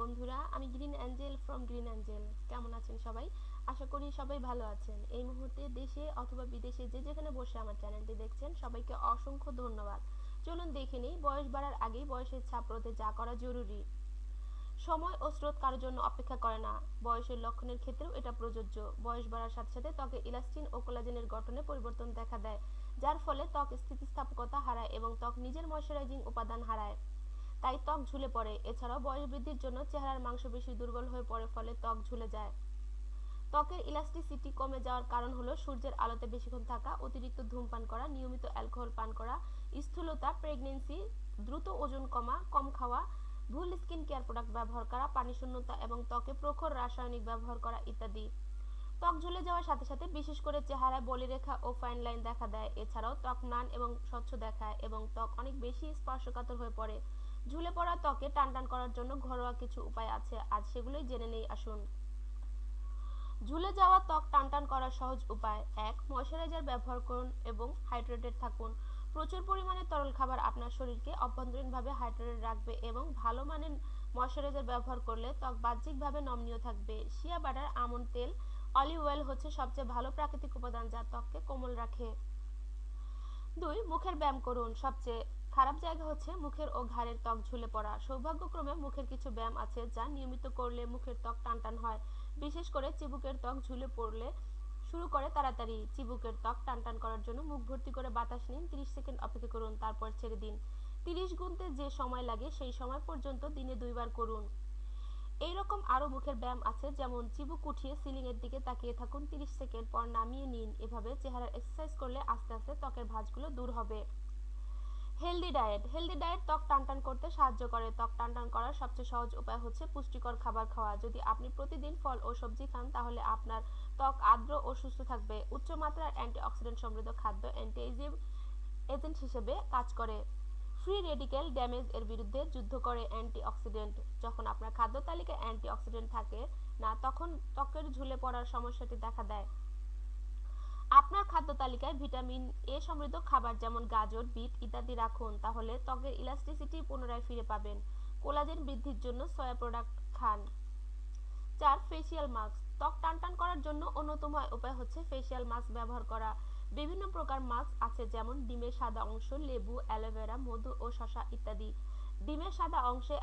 বন্ধুরা, আমি Green Angel from Green Angel কেমন আছেন সবাই? আশা করি সবাই ভালো আছেন। এই মুহূর্তে দেশে অথবা বিদেশে যে যেখানে বসে আমার চ্যানেলটি দেখছেন, সবাইকে অসংখ্য ধন্যবাদ। চলুন দেখে নিই, বয়স বাড়ার আগেই বয়সের ছাপ রোধে যা করা জরুরি। সময় ও স্রোত কারোর জন্য অপেক্ষা করে না। বয়সের লক্ষণের ক্ষেত্রেও এটা প্রযোজ্য। বয়স বাড়ার সাথে সাথে ত্বকে ইলাস্টিন ও কোলাজেনের গঠনে পরিবর্তন দেখা দেয়, যার ফলে ত্বক স্থিতিস্থাপকতা হারায় এবং ত্বক নিজের ময়শ্চারাইজিং উপাদান হারায়। তাই ত্বক ঝুলে পড়ে। এছাড়াও বয়স বৃদ্ধির জন্য চেহারার মাংসপেশি দুর্বল হয়ে পড়ে, ফলে ত্বক ঝুলে যায়। ত্বকের ইলাস্টিসিটি কমে যাওয়ার কারণ হলো সূর্যের আলোতে বেশিক্ষণ থাকা, অতিরিক্ত ধূমপান করা, নিয়মিত অ্যালকোহল পান করা, স্থূলতা প্রেগনেন্সি দ্রুত ওজন কমা, কম খাওয়া, ভুল স্কিন কেয়ার প্রোডাক্ট ব্যবহার করা, পানি শূন্যতা এবং ত্বকে প্রখর রাসায়নিক ব্যবহার করা ইত্যাদি। ত্বক ঝুলে যাওয়ার সাথে সাথে বিশেষ করে চেহারায় বলিরেখা ও ফাইন লাইন দেখা দেয়। এছাড়াও ত্বক নান এবং স্বচ্ছ দেখায় এবং ত্বক অনেক বেশি স্পর্শকাতর হয়ে পড়ে। ঝুলে পড়া ত্বকে টান টান করার জন্য ঘরোয়া কিছু উপায় আছে, আজ সেগুলোই জেনে নেই, আসুন। ঝুলে যাওয়া ত্বক টান টান করার সহজ উপায়, এক ময়শ্চারাইজার ব্যবহার করুন এবং হাইড্রেটেড থাকুন। প্রচুর পরিমাণে তরল খাবার আপনার শরীরকে অভ্যন্তরীণভাবে হাইড্রেটেড রাখবে এবং ভালো মানের ময়শ্চারাইজার ব্যবহার করলে ত্বক বাহ্যিকভাবে নমনীয় থাকবে। শিয়া বাটার আমন্ড তেল অলিভ অয়েল হচ্ছে সবচেয়ে ভালো প্রাকৃতিক উপাদান যা ত্বককে কোমল রাখে। দুই, মুখের ব্যায়াম করুন। সবচেয়ে খারাপ জায়গা হচ্ছে মুখের ও ঘাড়ের ত্বক ঝুলে পড়া। সৌভাগ্যক্রমে মুখের কিছু ব্যায়াম আছে যা নিয়মিত করলে মুখের ত্বক টানটান হয়। বিশেষ করে চিবুকের ত্বক ঝুলে পড়লে শুরু করে তাড়াতাড়ি। চিবুকের ত্বক টানটান করার জন্য মুখ ভর্তি করে বাতাস নিন 30 সেকেন্ড অপেক্ষা করুন, তারপর ছেড়ে দিন। 30 গুনতে যে সময় লাগে সেই সময় পর্যন্ত দিনে দুইবার করুন। এই রকম আরও মুখের ব্যায়াম আছে যেমন চিবুক উঠিয়ে সিলিংয়ের দিকে তাকিয়ে থাকুন 30 সেকেন্ড পর নামিয়ে নিন। এভাবে চেহারার এক্সারসাইজ করলে আস্তে আস্তে ত্বকের ভাঁজগুলো দূর হবে। হেলদি ডায়েট হেলদি ডায়েট ত্বক টানটান করতে সাহায্য করে। ত্বক টানটান করার সবচেয়ে সহজ উপায় হচ্ছে পুষ্টিকর খাবার খাওয়া। যদি আপনি প্রতিদিন ফল ও সবজি খান, তাহলে আপনার ত্বক আর্দ্র ও সুস্থ থাকবে। উচ্চমাত্রার অ্যান্টিঅক্সিডেন্ট সমৃদ্ধ খাদ্য অ্যান্টি এজেন্ট হিসেবে কাজ করে। ফ্রি রেডিক্যাল ড্যামেজ এর বিরুদ্ধে যুদ্ধ করে অ্যান্টিঅক্সিডেন্ট। যখন আপনার খাদ্য তালিকায় অ্যান্টিঅক্সিডেন্ট থাকে না, তখন ত্বকের ঝুলে পড়ার সমস্যাটি দেখা দেয়। আপনার খাদ্য তালিকায় ভিটামিন এ সমৃদ্ধ খাবার যেমন গাজর, বিট ইত্যাদি রাখুন, তাহলে ত্বকের ইলাস্টিসিটি পুনরায় ফিরে পাবেন। কোলাজেন বৃদ্ধির জন্য সয়া প্রোডাক্ট খান। চার ফেসিয়াল মাস্ক ত্বক টানটান করার জন্য অন্যতম উপায় হচ্ছে ফেসিয়াল মাস্ক ব্যবহার করা। বিভিন্ন প্রকার মাস্ক আছে, যেমন ডিমের সাদা অংশ, লেবু অ্যালোভেরা মধু ও শসা ইত্যাদি। ডিমের সাদা অংশে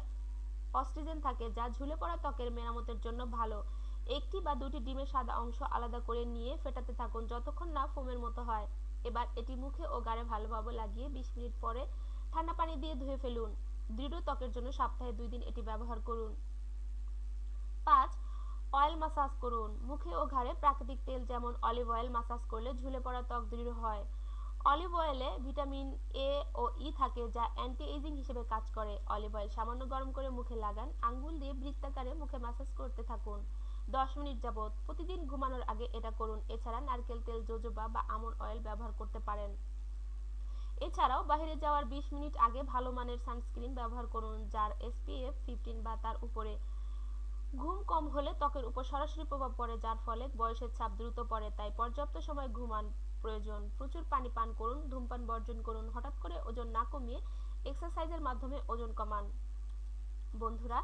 অক্সিজেন থাকে, যা ঝুলে পড়া ত্বকের মেরামতের জন্য ভালো। একটি বা দুটি ডিমের সাদা অংশ আলাদা করে নিয়ে ফেটাতে থাকুন যতক্ষণ না ফোমের মতো হয়। এবার এটি মুখে ও গাড়ে ভালোভাবে লাগিয়ে বিশ মিনিট পরে ঠান্ডা পানি দিয়ে ধুয়ে ফেলুন। দৃঢ় ত্বকের জন্য সপ্তাহে দুই দিন এটি ব্যবহার করুন। পাঁচ, অয়েল মাসাজ করুন। মুখে ও ঘাড়ে প্রাকৃতিক তেল যেমন অলিভ অয়েল মাসাজ করলে ঝুলে পড়া ত্বক দৃঢ় হয়। অলিভ অয়েলে ভিটামিন এ ও ই থাকে যা অ্যান্টি এজিং হিসেবে কাজ করে। অলিভ অয়েল সামান্য গরম করে মুখে লাগান। আঙ্গুল দিয়ে বৃত্তাকারে মুখে মাসাজ করতে থাকুন। দশ মিনিট যাবত প্রতিদিন ঘুমানোর আগে এটা করুন। এছাড়া নারকেল তেল, জোজোবা বা আমন অয়েল ব্যবহার করতে পারেন। এছাড়াও বাইরে যাওয়ার 20 মিনিট আগে ভালো মানের সানস্ক্রিন ব্যবহার করুন, যার এসপিএফ 15 বা তার উপরে। ঘুম কম হলে ত্বকের উপর সরাসরি প্রভাব পড়ে, যার ফলে বয়সের ছাপ দ্রুত পড়ে, তাই পর্যাপ্ত সময় ঘুমান প্রয়োজন। প্রচুর পানি পান করুন, ধূমপান বর্জন করুন, হঠাৎ করে ওজন না কমিয়ে এক্সারসাইজের মাধ্যমে ওজন কমান। বন্ধুরা